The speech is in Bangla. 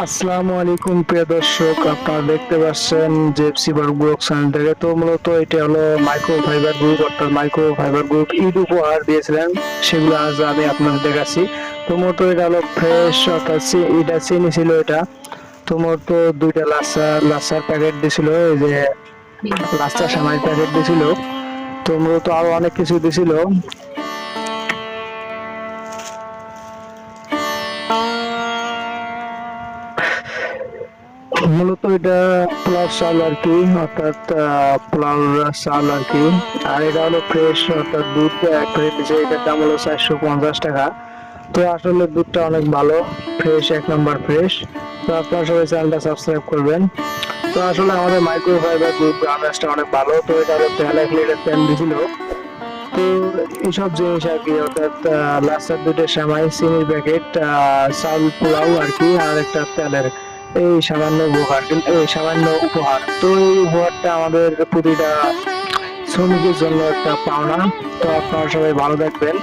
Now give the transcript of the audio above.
আসসালামু আলাইকুম, প্রিয় দর্শক, আপনারা দেখতে পাচ্ছেন জেপসি বার্গ ব্লগ চ্যানেল থেকে তো মূলত এটা হলো মাইক্রো ফাইবার গ্রুপ অর্থাৎ মাইক্রো ফাইবার গ্রুপ ঈদ উপহার দিয়েছিলেন। সেগুলো আজ আমি আপনাদের দেখাচ্ছি। তো মূলত এটা হলো ফ্রেশ অর্থাৎ এটা চিনি ছিল এটা। তো মূলত দুইটা লাচ্ছা, লাচ্ছার প্যাকেট দিছিল, এই যে লাচ্চা সামাই প্যাকেট দিছিল। তো মূলত আরও অনেক কিছু দিছিল। মূলত এটা পোলাও চাল আর কি, অর্থাৎ পোলাও চাল আর কি। আর এটা হলো ফ্রেশ অর্থাৎ দুধ, এক দিচ্ছে এটার দাম হলো চারশো পঞ্চাশ টাকা। তো আসলে দুধটা অনেক ভালো ফ্রেশ এক নম্বর ফ্রেশ তো আপনারা সবাই চ্যানেলটা সাবস্ক্রাইব করবেন। তো আসলে আমাদের মাইক্রো দুধ ব্রান্ডটা অনেক ভালো, তো এটা হলো তেল এক লিটার তেল দিছিল। তো এইসব জিনিস আর কি, অর্থাৎ লাস্টার দুধের সেমাই চিনির প্যাকেট চাল, পোলাও আর কি, আর একটা তেলের এই সামান্য উপহার এই সামান্য উপহার। তো এই উপহারটা আমাদের প্রতিটা শ্রমিকের জন্য একটা পাওনা। তো আপনারা সবাই ভালো থাকবেন।